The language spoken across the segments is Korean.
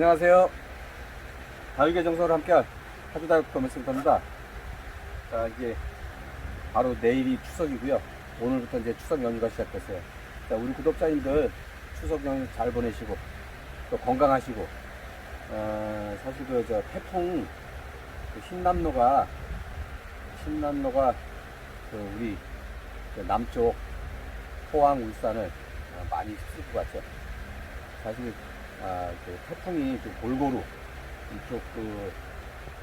안녕하세요. 다육의 정서를 함께할 하주다육 도매센터입니다. 자, 이제 바로 내일이 추석이고요. 오늘부터 이제 추석 연휴가 시작됐어요. 자, 우리 구독자님들 추석 연휴 잘 보내시고 또 건강하시고 어, 사실 그 저 태풍 그 신남로가 신남로가 그 우리 그 남쪽 포항 울산을 어, 많이 휩쓸 것 같죠. 사실 아, 그 태풍이 그 골고루 이쪽 그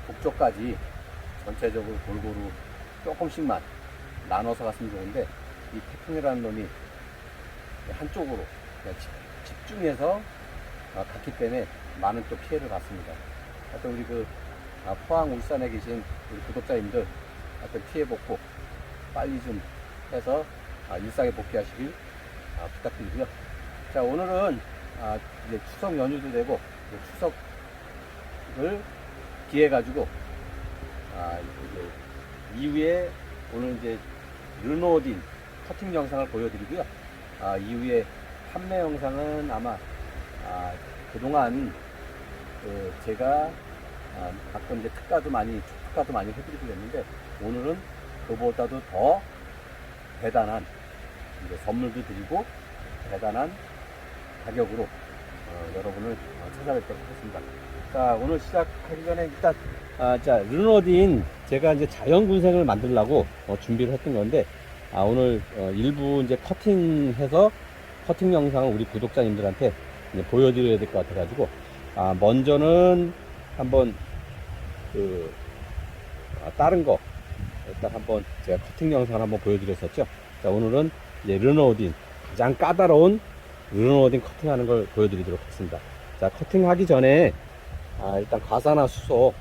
북쪽까지 전체적으로 골고루 조금씩만 나눠서 갔으면 좋은데 이 태풍이라는 놈이 한쪽으로 집중해서 아, 갔기 때문에 많은 또 피해를 봤습니다. 하여튼 우리 그 아, 포항 울산에 계신 우리 구독자님들 하여튼 피해 복구 빨리 좀 해서 아, 일상에 복귀하시길 아, 부탁드리고요. 자 오늘은 아, 이제 추석 연휴도 되고 추석을 기해 가지고 아, 이제 이후에 오늘 이제 르노딘 커팅 영상을 보여드리고요. 아, 이후에 판매 영상은 아마 아, 그동안 그 제가 아, 가끔 이제 특가도 많이 특가도 많이 해드리고 있는데 오늘은 그보다도 더 대단한 선물도 드리고 대단한 가격으로 어, 여러분을 어, 찾아뵙도록 하겠습니다. 자 오늘 시작하기 전에 일단 아, 자 르노딘 제가 이제 자연군생을 만들려고 어, 준비를 했던 건데 아, 오늘 어, 일부 이제 커팅해서 커팅 영상을 우리 구독자님들한테 보여드려야 될 것 같아가지고 아, 먼저는 한번 그 아, 다른 거 일단 한번 제가 커팅 영상을 한번 보여드렸었죠. 자 오늘은 이제 르노딘 가장 까다로운 르노딘 커팅하는 걸 보여드리도록 하겠습니다. 자 커팅하기 전에 아, 일단 과산화수소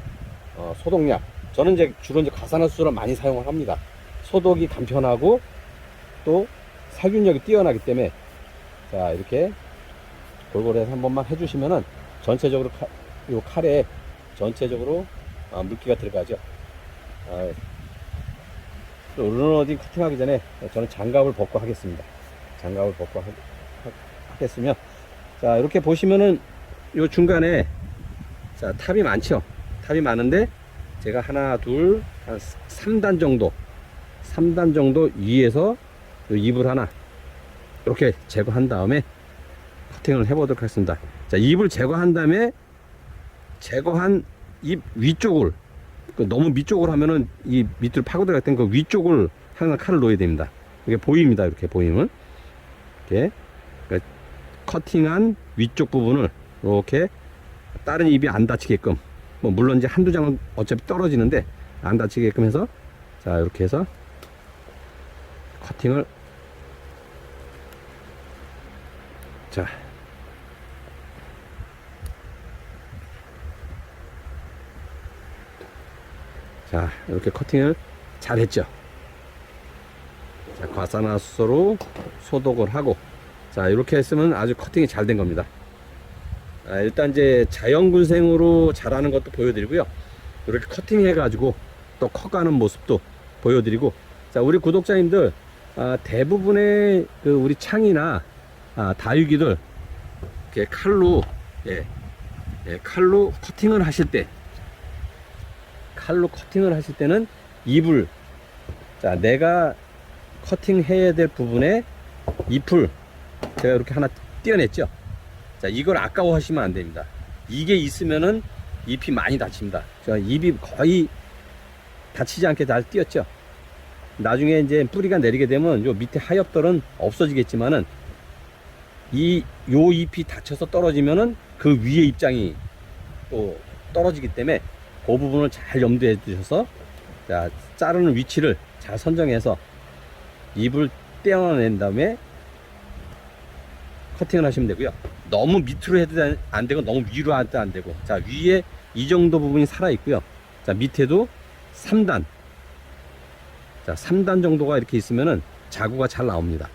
어, 소독약 저는 이제 주로 이제 과산화수소를 많이 사용을 합니다. 소독이 간편하고 또 살균력이 뛰어나기 때문에 자 이렇게 골고루 해서 한 번만 해주시면은 전체적으로 칼, 요 칼에 전체적으로 아, 물기가 들어가죠. 아, 또 르노딘 커팅하기 전에 저는 장갑을 벗고 하겠습니다. 장갑을 벗고 하, 겠 으면 자 이렇게 보시면은 요 중간에 자 탑이 많죠. 탑이 많은데 제가 하나 둘 한 3단 정도 3단 정도 위에서 요 잎을 하나 이렇게 제거한 다음에 커팅을 해 보도록 하겠습니다. 자, 잎을 제거한 다음에 제거한 잎 위쪽을 그 너무 밑쪽을 하면은 이 밑으로 파고들어갈 땐그 위쪽을 항상 칼을 놓아야 됩니다. 이게 보입니다. 이렇게 보이면 이렇게 커팅한 위쪽 부분을 이렇게 다른 잎이 안 다치게끔 뭐 물론 이제 한두 장은 어차피 떨어지는데 안 다치게끔 해서 자 이렇게 해서 커팅을 자 자, 이렇게 커팅을 잘 했죠. 자, 과산화수소로 소독을 하고, 자, 이렇게 했으면 아주 커팅이 잘 된 겁니다. 아, 일단 이제 자연군생으로 자라는 것도 보여드리고요. 이렇게 커팅해 가지고 또 커가는 모습도 보여드리고, 자, 우리 구독자님들, 아, 대부분의 그 우리 창이나 아, 다육이들, 이렇게 칼로, 예, 예, 칼로 커팅을 하실 때, 칼로 커팅을 하실 때는 잎을 자 내가 커팅해야 될 부분에 잎을 제가 이렇게 하나 띄어냈죠? 자 이걸 아까워하시면 안 됩니다. 이게 있으면은 잎이 많이 다칩니다. 자 잎이 거의 다치지 않게 잘 띄었죠? 나중에 이제 뿌리가 내리게 되면 요 밑에 하엽들은 없어지겠지만은 이 요 잎이 다쳐서 떨어지면은 그 위에 입장이 또 떨어지기 때문에 그 부분을 잘 염두에 두셔서 자, 자르는 위치를 잘 선정해서 잎을 떼어낸 다음에 커팅을 하시면 되고요. 너무 밑으로 해도 안 되고 너무 위로 해도 안 되고 자 위에 이 정도 부분이 살아 있고요. 자 밑에도 3단 자 3단 정도가 이렇게 있으면은 자구가 잘 나옵니다.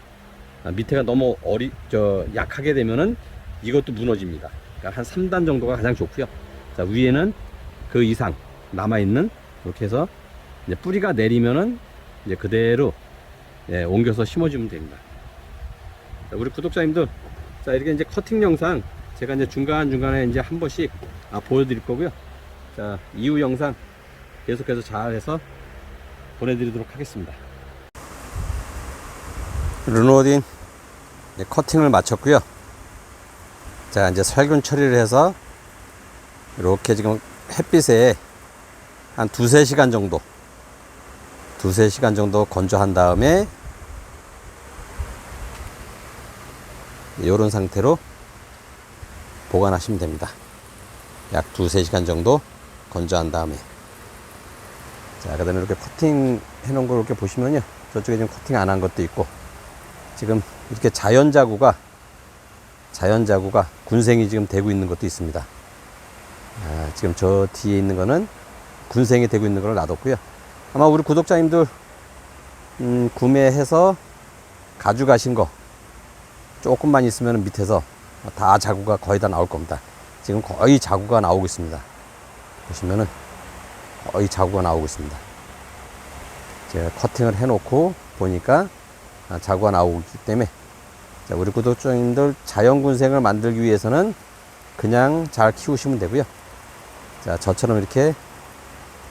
아, 밑에가 너무 어리 저 약하게 되면은 이것도 무너집니다. 그러니까 한 3단 정도가 가장 좋고요. 자 위에는 그 이상 남아 있는 이렇게 해서 이제 뿌리가 내리면은 이제 그대로 예, 옮겨서 심어주면 됩니다. 자, 우리 구독자님들 자 이렇게 이제 커팅 영상 제가 이제 중간중간에 이제 한 번씩 아, 보여드릴 거고요. 자, 이후 영상 계속해서 잘 해서 보내드리도록 하겠습니다. 르노딘 이제 커팅을 마쳤고요. 자, 이제 살균 처리를 해서 이렇게 지금 햇빛에 한 두세 시간 정도 두세 시간 정도 건조한 다음에 이런 상태로 보관하시면 됩니다. 약 두세 시간 정도 건조한 다음에 자, 그 다음에 이렇게 커팅 해 놓은 걸 이렇게 보시면요. 저쪽에 지금 커팅 안 한 것도 있고 지금 이렇게 자연 자구가 자연 자구가 군생이 지금 되고 있는 것도 있습니다. 아, 지금 저 뒤에 있는 거는 군생이 되고 있는 걸 놔뒀고요. 아마 우리 구독자님들 음, 구매해서 가져가신 거 조금만 있으면 밑에서 다 자구가 거의 다 나올 겁니다. 지금 거의 자구가 나오고 있습니다. 보시면은 거의 자구가 나오고 있습니다. 제가 커팅을 해놓고 보니까 아, 자구가 나오기 때문에 자, 우리 구독자님들 자연군생을 만들기 위해서는 그냥 잘 키우시면 되고요. 자, 저처럼 이렇게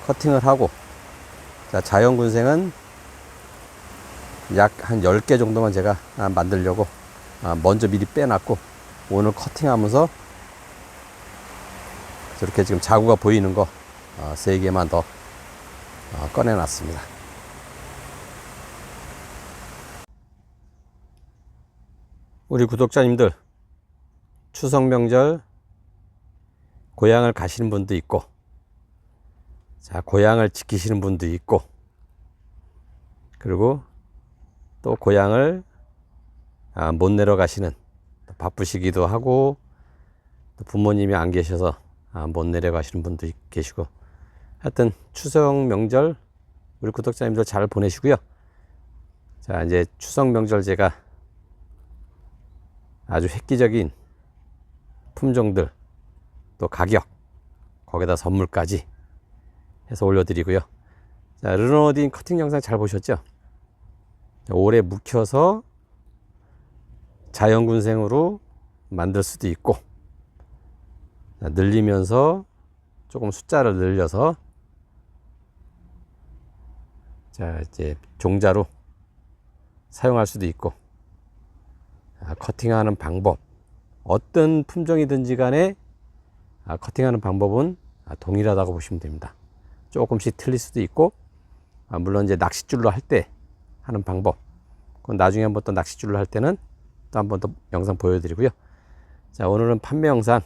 커팅을 하고 자, 자연군생은 약 한 10개 정도만 제가 아, 만들려고 아, 먼저 미리 빼놨고 오늘 커팅하면서 저렇게 지금 자구가 보이는 거 어, 3개만 더 어, 꺼내놨습니다. 우리 구독자님들 추석 명절 고향을 가시는 분도 있고 자 고향을 지키시는 분도 있고 그리고 또 고향을 아, 못 내려가시는 또 바쁘시기도 하고 또 부모님이 안 계셔서 아, 못 내려가시는 분도 있- 계시고. 하여튼 추석 명절 우리 구독자님들 잘 보내시고요. 자 이제 추석 명절 제가 아주 획기적인 품종들 또 가격 거기다 선물까지 해서 올려드리고요. 자 르노딘 커팅 영상 잘 보셨죠? 자, 오래 묵혀서 자연군생으로 만들 수도 있고 자, 늘리면서 조금 숫자를 늘려서 자 이제 종자로 사용할 수도 있고 아, 커팅하는 방법 어떤 품종이든지 간에 아, 커팅하는 방법은 아, 동일하다고 보시면 됩니다. 조금씩 틀릴 수도 있고 아, 물론 이제 낚싯줄로 할 때 하는 방법 그건 나중에 한번 또 낚싯줄로 할 때는 또 한 번 더 영상 보여드리고요. 자 오늘은 판매 영상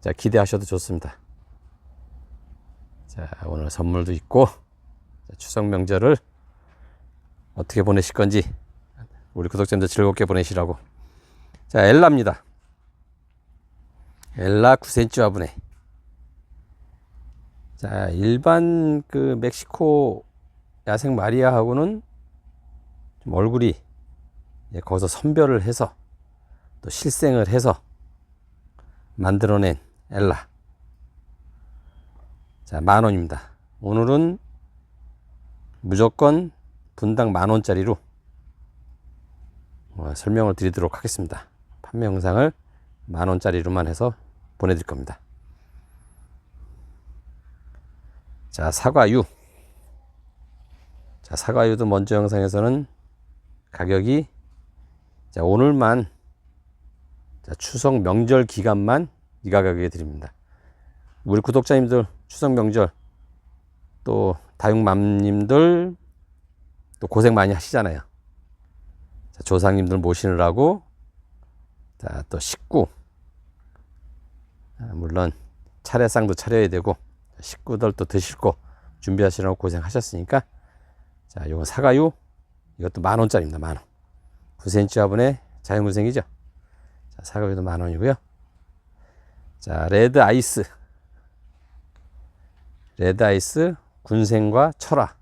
자 기대하셔도 좋습니다. 자 오늘 선물도 있고 자, 추석 명절을 어떻게 보내실 건지 우리 구독자님들 즐겁게 보내시라고 자 엘라입니다. 엘라 9cm 화분에 자 일반 그 멕시코 야생 마리아하고는 좀 얼굴이 예, 거기서 선별을 해서 또 실생을 해서 만들어낸 엘라. 자 만 원입니다. 오늘은 무조건 분당 만 원짜리로 어, 설명을 드리도록 하겠습니다. 판매 영상을 만 원짜리로만 해서 보내드릴 겁니다. 자 사과유. 자 사과유도 먼저 영상에서는 가격이 자 오늘만 자, 추석 명절 기간만 이 가격에 드립니다 우리 구독자님들 추석 명절 또 다육맘님들 또 고생 많이 하시잖아요 자, 조상님들 모시느라고 자, 또 식구 아, 물론 차례상도 차려야 되고 식구들 또 드실 거 준비하시느라고 고생하셨으니까 자, 요거 사과유 이것도 만 원짜리입니다. 만 원. 9cm 화분에 자연군생이죠. 자, 사과유도 만 원이고요. 자, 레드 아이스. 레드 아이스 군생과 철화.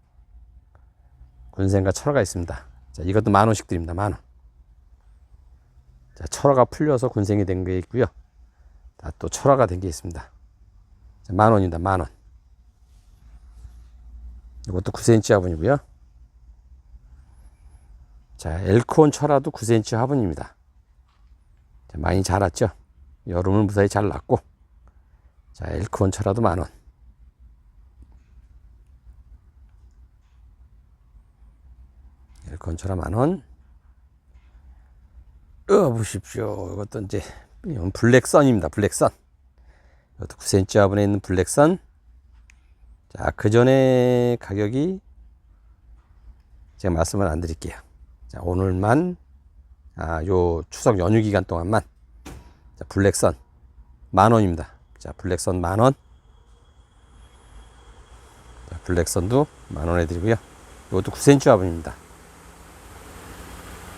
군생과 철화가 있습니다. 자, 이것도 만 원씩 드립니다. 만 원. 자, 철화가 풀려서 군생이 된 게 있고요. 자, 또 철화가 된 게 있습니다. 자, 만 원입니다. 만 원. 이것도 9cm 화분이고요. 자, 엘코온 철화도 9cm 화분입니다. 자, 많이 자랐죠? 여름을 무사히 잘 났고. 자 엘크원 철화도 만원. 엘크원 철화 만원. 어 보십시오. 이것도 이제 블랙선입니다. 블랙선. 이것도 9cm 화분에 있는 블랙선. 자 그 전에 가격이 제가 말씀을 안 드릴게요 자 오늘만 아 요 추석 연휴 기간 동안만 자, 블랙선 만 원입니다. 자, 블랙선 만 원. 자, 블랙선도 만 원에 드리고요. 이것도 9cm 화분입니다.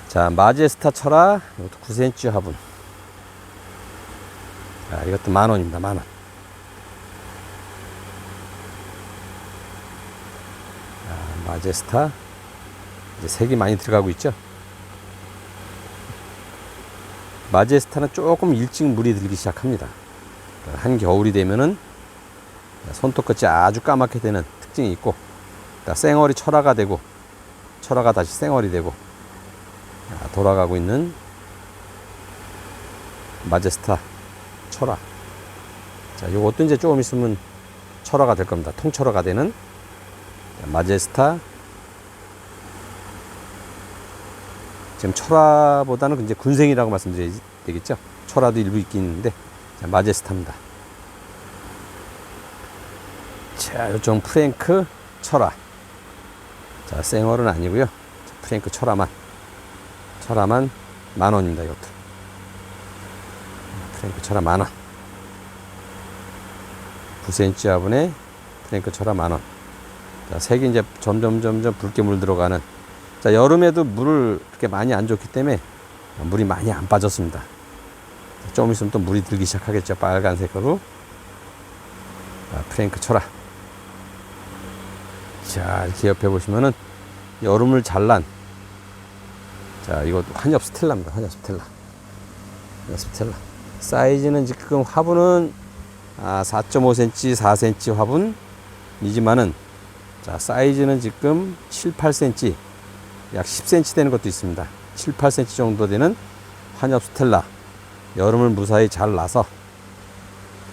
자, 마제스타 철화 이것도 9cm 화분. 자, 이것도 만 원입니다. 만 원. 자, 마제스타 이제 색이 많이 들어가고 있죠. 마제스타는 조금 일찍 물이 들기 시작합니다. 한 겨울이 되면은 손톱 끝이 아주 까맣게 되는 특징이 있고, 생얼이 철화가 되고, 철화가 다시 생얼이 되고, 아, 돌아가고 있는 마제스타 철화. 자, 요것도 이제 조금 있으면 철화가 될 겁니다. 통철화가 되는 마제스타 지금 철화보다는 이제 군생이라고 말씀드려야 되겠죠. 철화도 일부 있긴 있는데 자, 마제스타입니다. 자, 이쪽 프랭크 철화. 자, 생얼은 아니고요. 자, 프랭크 철화만. 철화만 만 원입니다. 이것도. 프랭크 철화 만 원. 9cm 화분에 프랭크 철화 만 원. 자, 색이 이제 점점 점점 붉게 물 들어가는 자, 여름에도 물을 그렇게 많이 안 줬기 때문에 물이 많이 안 빠졌습니다. 좀 있으면 또 물이 들기 시작하겠죠. 빨간색으로. 자, 프랭크 철화. 자, 이렇게 옆에 보시면은 여름을 잘난 자, 이거 한엽 스텔라입니다. 한엽 스텔라. 한엽 스텔라. 사이즈는 지금 화분은 아, 4.5cm, 4cm 화분이지만은 자, 사이즈는 지금 7, 8cm 약 10cm 되는 것도 있습니다. 7, 8cm 정도 되는 환엽 스텔라. 여름을 무사히 잘 나서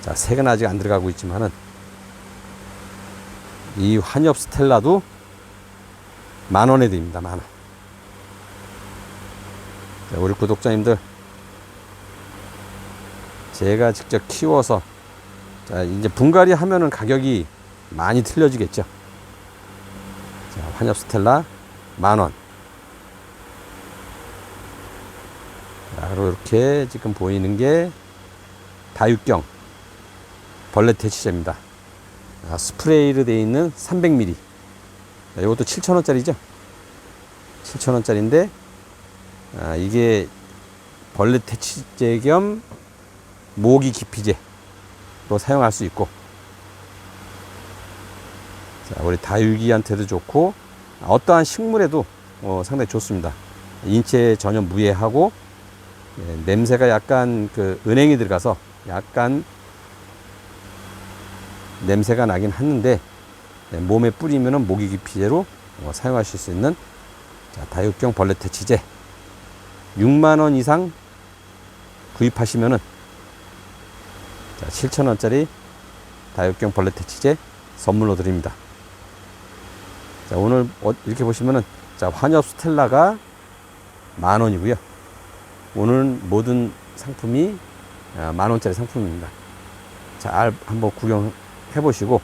자, 색은 아직 안 들어가고 있지만은 이 환엽 스텔라도 만 원에 드립니다. 만 원. 자, 우리 구독자님들 제가 직접 키워서 자, 이제 분갈이 하면은 가격이 많이 틀려지겠죠. 자, 환엽 스텔라 만 원. 자, 그리고 이렇게 지금 보이는 게 다육경 벌레 퇴치제입니다. 아, 스프레이로 되어 있는 300ml. 자, 이것도 7,000원짜리죠? 7,000원짜리인데, 아, 이게 벌레 퇴치제 겸 모기 기피제로 사용할 수 있고, 자, 우리 다육이한테도 좋고, 어떠한 식물에도 어, 상당히 좋습니다. 인체에 전혀 무해하고, 예, 냄새가 약간 그 은행이 들어가서 약간 냄새가 나긴 하는데 예, 몸에 뿌리면은 모기 기 피제로 어, 사용하실 수 있는 자, 다육경 벌레 퇴치제 6만 원 이상 구입하시면은 자, 7천 원짜리 다육경 벌레 퇴치제 선물로 드립니다. 자, 오늘 어, 이렇게 보시면은 자, 환엽 스텔라가 만 원이고요. 오늘 모든 상품이 아, 만 원짜리 상품입니다. 잘 한번 구경해 보시고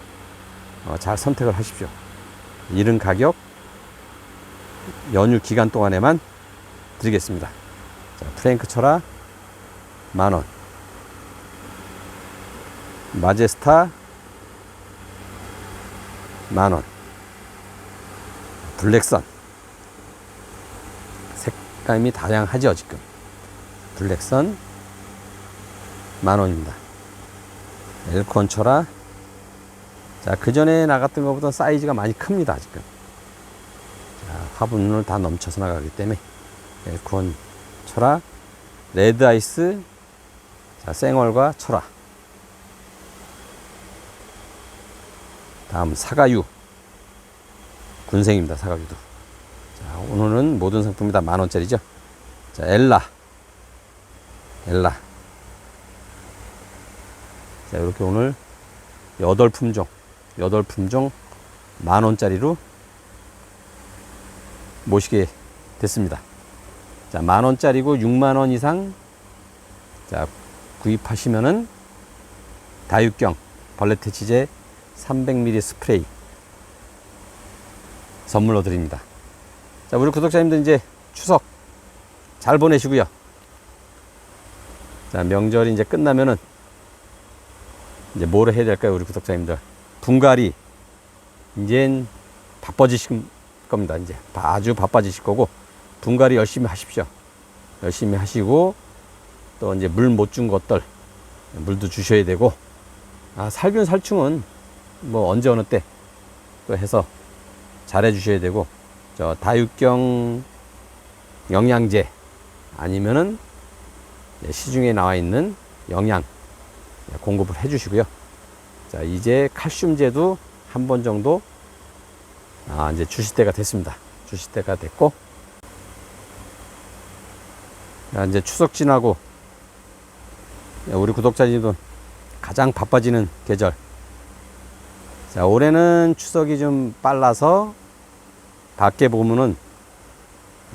어, 잘 선택을 하십시오. 이른 가격 연휴 기간 동안에만 드리겠습니다. 자, 프랭크 철화 만 원. 마제스타 만 원. 블랙선 색감이 다양하죠 지금. 블랙선 만 원입니다. 엘콘 철화 자, 그 전에 나갔던 것보다 사이즈가 많이 큽니다, 지금. 자, 화분을 다 넘쳐서 나가기 때문에 엘콘 철화 레드 아이스 자, 생얼과 철화 다음 사가유 군생입니다, 사가유도. 자, 오늘은 모든 상품이 다 만 원짜리죠. 자, 엘라 엘라 자, 이렇게 오늘 여덟 품종, 여덟 품종 만 원짜리로 모시게 됐습니다. 자, 만 원짜리고 6만 원 이상 자, 구입하시면은 다육경 벌레 퇴치제 300ml 스프레이 선물로 드립니다. 자, 우리 구독자님들 이제 추석 잘 보내시고요. 자, 명절이 이제 끝나면은 이제 뭐를 해야 될까요, 우리 구독자님들? 분갈이 이젠 바빠지실 겁니다. 이제 아주 바빠지실 거고 분갈이 열심히 하십시오. 열심히 하시고 또 이제 물 못 준 것들 물도 주셔야 되고 아, 살균 살충은 뭐 언제 어느 때 또 해서 잘해 주셔야 되고 저 다육경 영양제 아니면은 시중에 나와 있는 영양 공급을 해 주시고요. 자, 이제 칼슘제도 한 번 정도 아, 이제 주실 때가 됐습니다. 주실 때가 됐고 자, 이제 추석 지나고 우리 구독자님도 가장 바빠지는 계절. 자, 올해는 추석이 좀 빨라서 밖에 보면은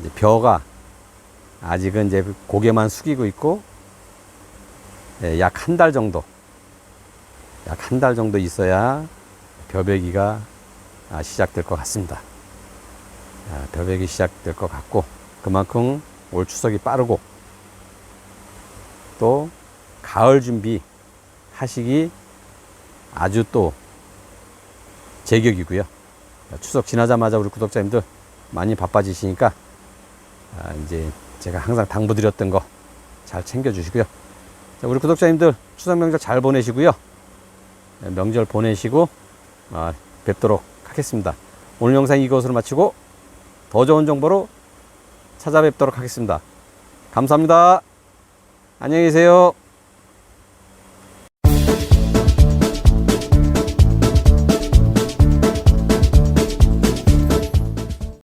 이제 벼가 아직은 이제 고개만 숙이고 있고 예, 약한 달 정도 약 한 달 정도 있어야 벼베기가 아, 시작될 것 같습니다. 아, 벼베기 시작될 것 같고 그만큼 올 추석이 빠르고 또 가을 준비 하시기 아주 또 제격이고요. 추석 지나자마자 우리 구독자님들 많이 바빠지시니까 아, 이제 제가 항상 당부드렸던 거 잘 챙겨주시고요. 자, 우리 구독자님들 추석 명절 잘 보내시고요. 네, 명절 보내시고 아, 뵙도록 하겠습니다. 오늘 영상 이것으로 마치고 더 좋은 정보로 찾아뵙도록 하겠습니다. 감사합니다. 안녕히 계세요.